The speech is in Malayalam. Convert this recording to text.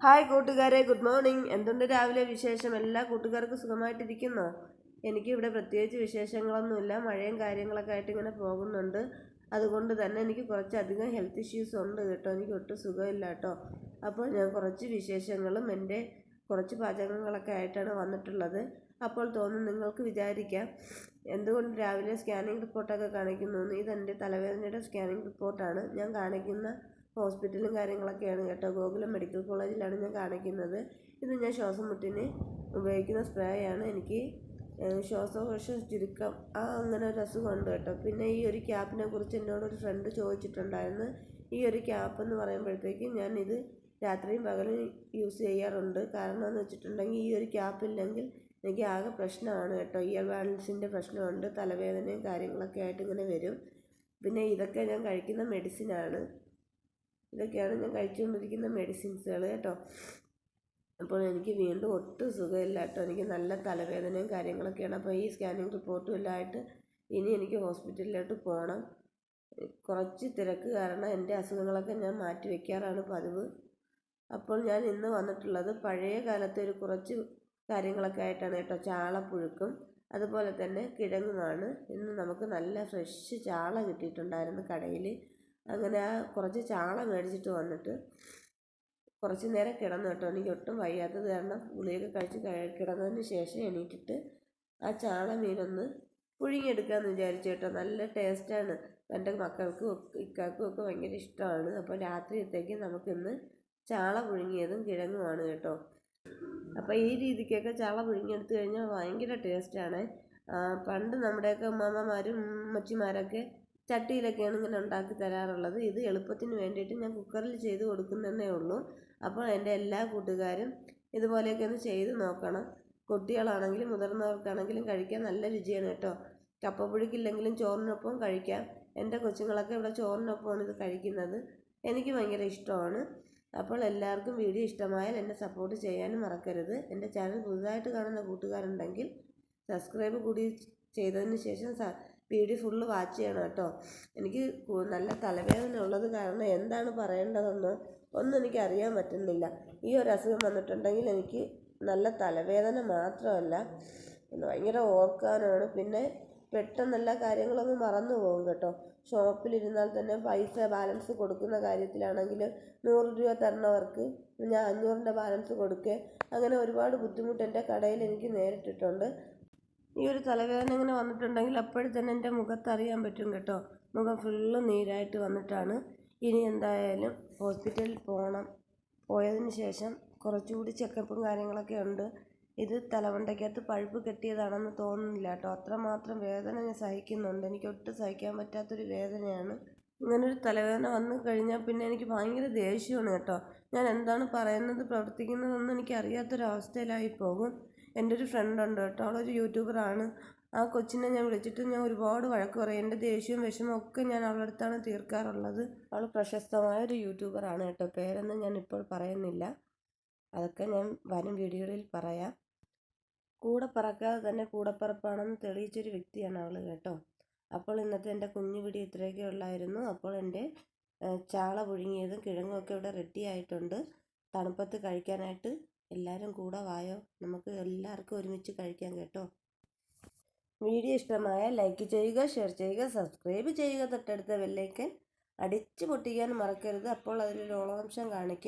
ഹായ് കൂട്ടുകാരെ ഗുഡ് മോർണിംഗ്. എന്തുണ്ട് രാവിലെ വിശേഷം? എല്ലാ കൂട്ടുകാർക്കും സുഖമായിട്ടിരിക്കുന്നോ? എനിക്ക് ഇവിടെ പ്രത്യേകിച്ച് വിശേഷങ്ങളൊന്നുമില്ല. മഴയും കാര്യങ്ങളൊക്കെ ആയിട്ട് ഇങ്ങനെ പോകുന്നുണ്ട്. അതുകൊണ്ട് തന്നെ എനിക്ക് കുറച്ചധികം ഹെൽത്ത് ഇഷ്യൂസ് ഉണ്ട് കേട്ടോ. എനിക്ക് ഒട്ടും സുഖമില്ല കേട്ടോ. അപ്പോൾ ഞാൻ കുറച്ച് വിശേഷങ്ങളും എന്റെ കുറച്ച് പാചകങ്ങളൊക്കെ ആയിട്ടാണ് വന്നിട്ടുള്ളത്. അപ്പോൾ തോന്നും നിങ്ങൾക്ക് വിചാരിക്കാം എന്തുകൊണ്ട് രാവിലെ സ്കാനിങ് റിപ്പോർട്ടൊക്കെ കാണിക്കുന്നു ഇതെന്റെ തലവേദനയുടെ സ്കാനിങ് റിപ്പോർട്ടാണ് ഞാൻ കാണിക്കുന്ന ഹോസ്പിറ്റലും കാര്യങ്ങളൊക്കെയാണ് കേട്ടോ. ഗോകുലം മെഡിക്കൽ കോളേജിലാണ് ഞാൻ കാണിക്കുന്നത്. ഇത് ഞാൻ ശ്വാസം മുട്ടിന് ഉപയോഗിക്കുന്ന സ്പ്രേ ആണ് എനിക്ക് ശ്വാസകോശ ചുരുക്കം ആ അങ്ങനെ ഒരു അസുഖമുണ്ട് കേട്ടോ. പിന്നെ ഈ ഒരു ക്യാപ്പിനെ കുറിച്ച് എന്നോടൊരു ഫ്രണ്ട് ചോദിച്ചിട്ടുണ്ടായിരുന്നു. ഈ ഒരു ക്യാപ്പ് എന്ന് പറയുമ്പോഴത്തേക്കും ഞാൻ ഇത് രാത്രിയും പകലും യൂസ് ചെയ്യാറുണ്ട്. കാരണം എന്ന് വെച്ചിട്ടുണ്ടെങ്കിൽ ഈ ഒരു ക്യാപ്പ് ഇല്ലെങ്കിൽ എനിക്ക് ആകെ പ്രശ്നമാണ് കേട്ടോ. ഇയർ ബാലൻസിന്റെ പ്രശ്നമുണ്ട്. തലവേദനയും കാര്യങ്ങളൊക്കെ ആയിട്ട് ഇങ്ങനെ വരും. പിന്നെ ഇതൊക്കെ ഞാൻ കഴിക്കുന്ന മെഡിസിനാണ് ഇതൊക്കെയാണ് ഞാൻ കഴിച്ചുകൊണ്ടിരിക്കുന്ന മെഡിസിൻസുകൾ കേട്ടോ. അപ്പോൾ എനിക്ക് വീണ്ടും ഒട്ടും സുഖമില്ല കേട്ടോ. എനിക്ക് നല്ല തലവേദനയും കാര്യങ്ങളൊക്കെയാണ്. അപ്പോൾ ഈ സ്കാനിങ് റിപ്പോർട്ടും എല്ലാം ഇനി എനിക്ക് ഹോസ്പിറ്റലിലോട്ട് പോകണം. കുറച്ച് തിരക്ക് കാരണം എന്റെ അസുഖങ്ങളൊക്കെ ഞാൻ മാറ്റി വയ്ക്കാറാണ് പതിവ്. അപ്പോൾ ഞാൻ ഇന്ന് വന്നിട്ടുള്ളത് പഴയ കാലത്തെ ഒരു കുറച്ച് കാര്യങ്ങളൊക്കെ ആയിട്ടാണ് കേട്ടോ. ചാളപ്പുഴുക്കും അതുപോലെ തന്നെ കിഴങ്ങുമാണ്. ഇന്ന് നമുക്ക് നല്ല ഫ്രഷ് ചാള കിട്ടിയിട്ടുണ്ടായിരുന്നു കടയിൽ. അങ്ങനെ കുറച്ച് ചാള മേടിച്ചിട്ട് വന്നിട്ട് കുറച്ച് നേരം കിടന്നു കേട്ടോ. എനിക്ക് ഒട്ടും വയ്യാത്തത് കാരണം പുളിയൊക്കെ കഴിച്ച് കിടന്നതിന് ശേഷം എണീറ്റിട്ട് ആ ചാള മീനൊന്ന് പുഴുങ്ങിയെടുക്കാമെന്ന് വിചാരിച്ചു കേട്ടോ. നല്ല ടേസ്റ്റാണ്. എന്റെ മക്കൾക്കും ഇക്കാക്കും ഒക്കെ ഭയങ്കര ഇഷ്ടമാണ്. അപ്പോൾ രാത്രിയത്തേക്ക് നമുക്കിന്ന് ചാള പുഴുങ്ങിയതും കിഴങ്ങുമാണ് കേട്ടോ. അപ്പോൾ ഈ രീതിക്കൊക്കെ ചാള പുഴുങ്ങിയെടുത്തു കഴിഞ്ഞാൽ ഭയങ്കര ടേസ്റ്റാണ്. പണ്ട് നമ്മുടെയൊക്കെ ഉമ്മാമ്മമാരും അമ്മച്ചിമാരൊക്കെ ചട്ടിയിലൊക്കെയാണ് ഇങ്ങനെ ഉണ്ടാക്കി തരാറുള്ളത്. ഇത് എളുപ്പത്തിന് വേണ്ടിയിട്ട് ഞാൻ കുക്കറിൽ ചെയ്ത് കൊടുക്കുന്നതേ ഉള്ളൂ. അപ്പോൾ എന്റെ എല്ലാ കൂട്ടുകാരും ഇതുപോലെയൊക്കെ ഒന്ന് ചെയ്ത് നോക്കണം. കുട്ടികളാണെങ്കിലും മുതിർന്നവർക്കാണെങ്കിലും കഴിക്കാൻ നല്ല രുചിയാണ് കേട്ടോ. കപ്പപ്പുഴുക്കില്ലെങ്കിലും ചോറിനൊപ്പം കഴിക്കാം. എന്റെ കൊച്ചുങ്ങളൊക്കെ ഇവിടെ ചോറിനൊപ്പമാണ് ഇത് കഴിക്കുന്നത്. എനിക്ക് ഭയങ്കര ഇഷ്ടമാണ്. അപ്പോൾ എല്ലാവർക്കും വീഡിയോ ഇഷ്ടമായാൽ എന്നെ സപ്പോർട്ട് ചെയ്യാനും മറക്കരുത്. എന്റെ ചാനൽ പുതുതായിട്ട് കാണുന്ന കൂട്ടുകാരുണ്ടെങ്കിൽ സബ്സ്ക്രൈബ് കൂടി ചെയ്തതിന് ശേഷം വീഡിയോ ഫുള്ള് വാച്ച് ചെയ്യണം കേട്ടോ. എനിക്ക് നല്ല തലവേദന ഉള്ളത് കാരണം എന്താണ് പറയേണ്ടതെന്ന് ഒന്നും എനിക്ക് അറിയാൻ പറ്റുന്നില്ല. ഈ ഒരു അസുഖം വന്നിട്ടുണ്ടെങ്കിൽ എനിക്ക് നല്ല തലവേദന മാത്രമല്ല ഭയങ്കര ഓർക്കാനാണ്. പിന്നെ പെട്ടെന്ന് കാര്യങ്ങളൊന്ന് മറന്നു പോകും കേട്ടോ. ഷോപ്പിലിരുന്നാൽ തന്നെ പൈസ ബാലൻസ് കൊടുക്കുന്ന കാര്യത്തിലാണെങ്കിൽ നൂറ് രൂപ തരണവർക്ക് ഞാൻ അഞ്ഞൂറിന്റെ ബാലൻസ് കൊടുക്കുക അങ്ങനെ ഒരുപാട് ബുദ്ധിമുട്ട് എന്റെ കടയിൽ എനിക്ക് നേരിട്ടിട്ടുണ്ട്. ഈ ഒരു തലവേദന ഇങ്ങനെ വന്നിട്ടുണ്ടെങ്കിൽ അപ്പോഴും തന്നെ എന്റെ മുഖത്തറിയാൻ പറ്റും കേട്ടോ. മുഖം ഫുള്ള് നീരായിട്ട് വന്നിട്ടാണ്. ഇനി എന്തായാലും ഹോസ്പിറ്റലിൽ പോകണം. പോയതിന് ശേഷം കുറച്ചുകൂടി ചെക്കപ്പും കാര്യങ്ങളൊക്കെ ഉണ്ട്. ഇത് തലമുണ്ടയ്ക്കകത്ത് പഴുപ്പ് കെട്ടിയതാണെന്ന് തോന്നുന്നില്ല കേട്ടോ. അത്രമാത്രം വേദന ഞാൻ സഹിക്കുന്നുണ്ട്. എനിക്ക് ഒട്ടും സഹിക്കാൻ പറ്റാത്തൊരു വേദനയാണ്. ഇങ്ങനൊരു തലവേദന വന്നു കഴിഞ്ഞാൽ പിന്നെ എനിക്ക് ഭയങ്കര ദേഷ്യമാണ് കേട്ടോ. ഞാൻ എന്താണ് പറയുന്നത് പ്രവർത്തിക്കുന്നതെന്ന് എനിക്ക് അറിയാത്തൊരവസ്ഥയിലായി പോകും. എന്റെ ഒരു ഫ്രണ്ട് ഉണ്ട് കേട്ടോ. അവളൊരു യൂട്യൂബറാണ് ആ കൊച്ചിനെ ഞാൻ വിളിച്ചിട്ട് ഞാൻ ഒരുപാട് വഴക്ക് പറയും. എന്റെ ദേഷ്യവും വിഷമവും ഒക്കെ ഞാൻ അവളുടെ അടുത്താണ് തീർക്കാറുള്ളത്. അവൾ പ്രശസ്തമായ ഒരു യൂട്യൂബറാണ് കേട്ടോ. പേരൊന്നും ഞാൻ ഇപ്പോൾ പറയുന്നില്ല. അതൊക്കെ ഞാൻ വരും വീഡിയോയിൽ പറയാം. കൂടെ പറക്കാതെ തന്നെ കൂടപ്പറപ്പാണെന്ന് തെളിയിച്ചൊരു വ്യക്തിയാണ് അവൾ കേട്ടോ. അപ്പോൾ ഇന്നത്തെ എന്റെ കുഞ്ഞു പിടി ഇത്രയൊക്കെ ഉള്ളായിരുന്നു. അപ്പോൾ എന്റെ ചാള പുഴുങ്ങിയതും കിഴങ്ങും ഒക്കെ ഇവിടെ റെഡിയായിട്ടുണ്ട് തണുപ്പത്ത് കഴിക്കാനായിട്ട് എല്ലാവരും കൂടെ വായോ? നമുക്ക് എല്ലാവർക്കും ഒരുമിച്ച് കഴിക്കാം കേട്ടോ. വീഡിയോ ഇഷ്ടമായ ലൈക്ക് ചെയ്യുക ഷെയർ ചെയ്യുക സബ്സ്ക്രൈബ് ചെയ്യുക. തൊട്ടടുത്ത ബെല്ലൈക്കൻ അടിച്ചു പൊട്ടിക്കാൻ മറക്കരുത്. അപ്പോൾ അതിലൊരു ഓളവംശം കാണിക്കും.